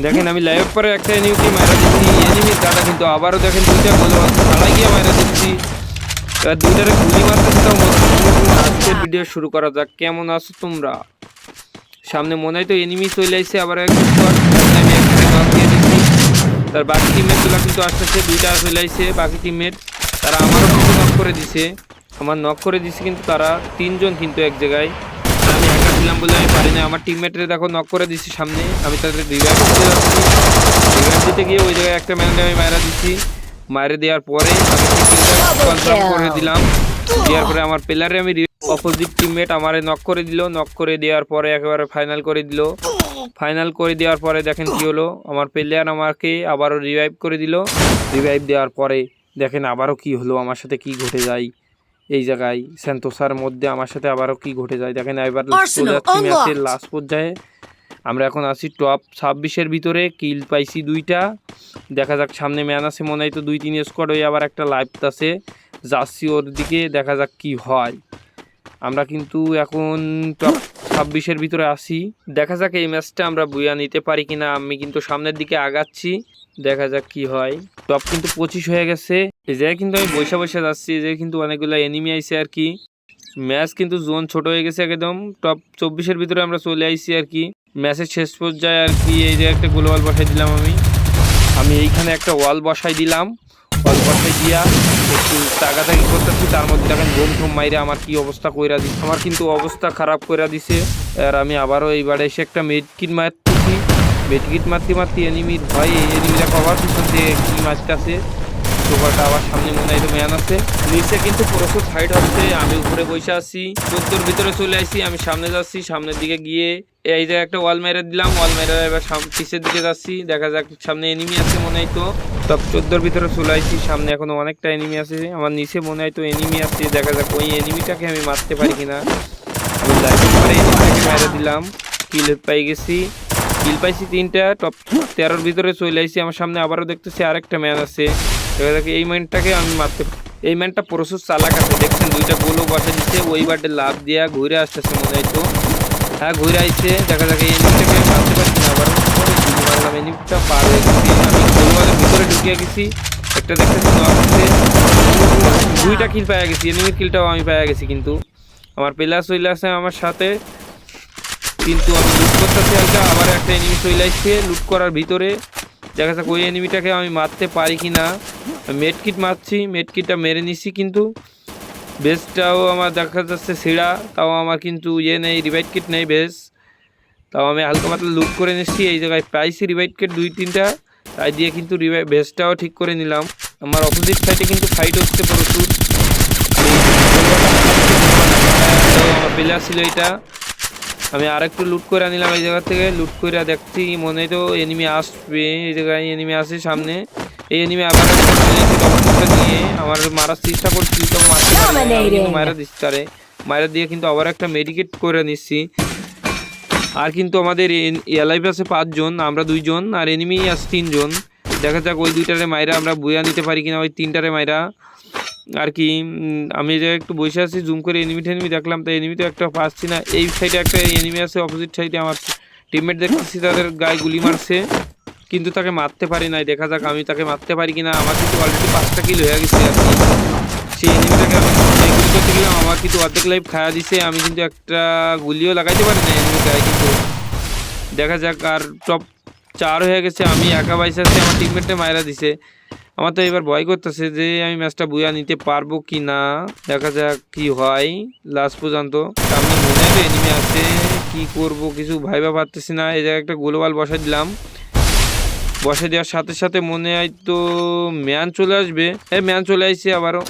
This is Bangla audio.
দেখেন, আমি লাইভ পরে একটা এনিমিকে মারা দিচ্ছি এনিমির দাদা কিন্তু আবারও দেখেন দুইটা গোল ছাড়াই গিয়ে মারা দিচ্ছি। এবার দুইটারে গুলি তাও আজকের ভিডিও শুরু করা যাক, কেমন আছো তোমরা? সামনে মনে হয় তো এনিমি চলে আসছে আবার তার বাকি টিমমেটগুলো কিন্তু আসতেছে, দুইটা চলে আসছে বাকি টিমমেট তারা আমারও কিন্তু নক করে দিছে। আমার নক করে দিছে কিন্তু তারা তিনজন কিন্তু এক জায়গায়। ছিলাম বলে আমি পারি না আমার টিমমেটরে দেখো নক করে দিছি সামনে। আমি তাদের রিভাইভ দিতে যাচ্ছি। রিভাইভ দিতে গিয়ে ওই জায়গায় একটা ম্যানকে আমি মারা দিচ্ছি। মারে দেওয়ার পরে আমি কনফার্ম করে দিলাম। দেওয়ার পরে আমার প্লেয়ারে আমি অপোজিট টিমমেট আমারে নক করে দিল। নক করে দেওয়ার পরে একেবারে ফাইনাল করে দিল। ফাইনাল করে দেওয়ার পরে দেখেন কি হলো আমার প্লেয়ার আমাকে আবারও রিভাইভ করে দিল। রিভাইভ দেওয়ার পরে দেখেন আবারও কি হলো আমার সাথে কি ঘটে যায়। এই জায়গায় সেন্তোসার মধ্যে আমার সাথে আবারও কি ঘটে যায়? দেখেন এবার ম্যাচের লাস্ট পর্যায়ে। আমরা এখন আছি টপ ছাব্বিশের ভিতরে কিল পাইছি দুইটা। দেখা যাক সামনে ম্যান আছে মনে হয় তো দুই তিন স্কোয়াড হয়ে আবার একটা লাইভ আছে। যাচ্ছি ওর দিকে দেখা যাক কি হয়। আমরা কিন্তু এখন টপ ছাব্বিশের ভিতরে আসি দেখা যাক এই ম্যাচটা আমরা বুয়া নিতে পারি কিনা। আমি কিন্তু সামনের দিকে আগাচ্ছি। দেখা যাক কি হয়। টপ কিন্তু পঁচিশ হয়ে গেছে। এই জায়গায় কিন্তু আমি বৈশা বৈশা যাচ্ছি, এই জায়গায় কিন্তু অনেকগুলো এনিমি আইছে আর কি। ম্যাচ কিন্তু জোন ছোট হয়ে গেছে একদম টপ চব্বিশের ভিতরে আমরা চলে আইছি আর কি। ম্যাচের শেষ পর্যায়ে আর কি এই জায়গায় একটা গোলওয়াল বসাই দিলাম আমি। আমি এইখানে একটা ওয়াল বসাই দিলাম, ওয়াল বসাই দিয়া একটু তাকাতাকি করতেছি, তার মধ্যে দেখেন ঘুম ঘুম মাইরে আমার কি অবস্থা কইরা দিচ্ছে আমার কিন্তু অবস্থা খারাপ কইরা দিছে। আর আমি আবারও এইবারে এসে একটা মেডকিট মারতেছি। মেডকিট মারতে মারতে এনিমির ভয় এনিমিরা কভার পিছন দিয়ে কি মারতেছে সুপারটা আবার সামনে মনে হয় ম্যান আছে। নিচে কিন্তু প্রচুর হচ্ছে, আমি উপরে বসে আছি চোদ্দোর ভিতরে চলে আসি আমি সামনে যাচ্ছি, সামনের দিকে গিয়ে এই যে একটা ওয়াল মেরে দিলাম ওয়াল মেরে এবার পিছের দিকে যাচ্ছি, দেখা যাক সামনে এনিমি আছে মনে হয় তো। চোদ্দোর ভিতরে চলে সামনে এখনও অনেকটা এনিমি আছে, আমার নিচে মনে হয় তো এনিমি আছে, দেখা যাক ওই এনিমিটাকে আমি মারতে পারি কিনা। মেরে দিলাম কিল পাই গেছি কিল পাইছি তিনটা টপ তেরোর ভিতরে চলে আসছি আমার সামনে আবারও দেখতেছি আরেকটা ম্যান আছে। দেখা যাক এই ম্যানটাকে আমি মারতে এই ম্যানটা প্রচুর চালাক আছে, দেখছেন? দুইটা গোলও বসে দিচ্ছে, ওই বাটে লাভ দিয়া ঘুরে আসতেছে মনে হয় তো। হ্যাঁ ঘুরে আইছে, দেখা যাক, এই এনিমিটাকে মারতে পারছি না, আবার মারলাম এনিমিটা পার হয়ে গেছি। আমি গোলওয়ালের ভিতরে ঢুকিয়ে গেছি একটা দেখতেছি দুইটা কিল পাওয়া গেছি এনিমির কিলটাও আমি পাওয়া গেছি কিন্তু। আমার প্লেয়ার চলে আসে আমার সাথে। কিন্তু আমি লুট করতেছি হালকা, আবার একটা এনিমি চলে আসছে লুট করার ভিতরে। দেখা যাক, ওই এনিমিটাকে আমি মারতে পারি কি না মেডকিট মারছি মেডকিটটা মেরে নিছি কিন্তু। বেসটাও আমার দেখা যাচ্ছে ছিঁড়া, তাও আমার কিন্তু ইয়ে নেই রিভাইট কিট নেই বেস। তাও আমি হালকা পাতলা লুট করে নিচ্ছি, এই জায়গায় পাইছি রিভাইট কিট দুই, তিনটা। তাই দিয়ে কিন্তু রিভাই বেসটাও ঠিক করে নিলাম। আমার অপোজিট সাইডে কিন্তু ফাইট হচ্ছে প্রচুর। ছিল এটা। আমি আরেকটু লুট করে নিলাম এই জায়গা থেকে। লুট করে দেখছি, মনে তো এনিমি আসবে। এই জায়গায় এনিমি আসে সামনে। এই এনিমি আবার নিয়ে আমার মারার চেষ্টা করছি তো মারতে মারা দিচ্ছি তারে মারা দিয়ে কিন্তু আবার একটা মেডিকেট করে নিচ্ছি। আর কিন্তু আমাদের এলাইভ আছে পাঁচজন আমরা দুইজন আর এনিমি আছে তিনজন। দেখা যাক ওই দুইটারে মাইরা আমরা বইয়া নিতে পারি কিনা ওই তিনটারে মাইরা। আর কি আমি যে একটু বসে আছি জুম করে এনিমি টেনিমি দেখলাম তো এনিমি তো একটা পাচ্ছি না। এই সাইডে একটা এনিমি আছে অপোজিট সাইডে আমার টিমমেট দেখতেছি তাদের গায়ে গুলি মারছে। কিন্তু তাকে মারতে পারি নাই। দেখা যাক আমি তাকে মারতে পারি কিনা। আমার কিন্তু অলরেডি পাঁচটা কিল হয়ে গেছে আর কি। সেই এনিমিটাকে আমি গুলি করতে গেলাম। আমার কিন্তু অর্ধেক লাইফ খায়া দিছে। আমি কিন্তু একটা গুলিও লাগাইতে পারি না এনিমি গায়ে কিন্তু। দেখা যাক আর টপ চার হয়ে গেছে। আমি একা বাইসে আছি। আমার টিমমেটে মায়েরা দিছে। আমার তো এবার ভয় করতেছে যে আমি ম্যাচটা বুয়া নিতে পারব কি না দেখা যাক কি হয় লাস্ট পর্যন্ত। সামনে মনে হয় এনিমি আছে। কি করব কিছু ভাইবা পারতেছি না। এই জায়গায় একটা গোলওয়াল বসাই দিলাম। বসে দেওয়ার সাথে সাথে মনে হয় তো ম্যান চলে আসবে। হ্যাঁ ম্যান চলে আসছে আবারও।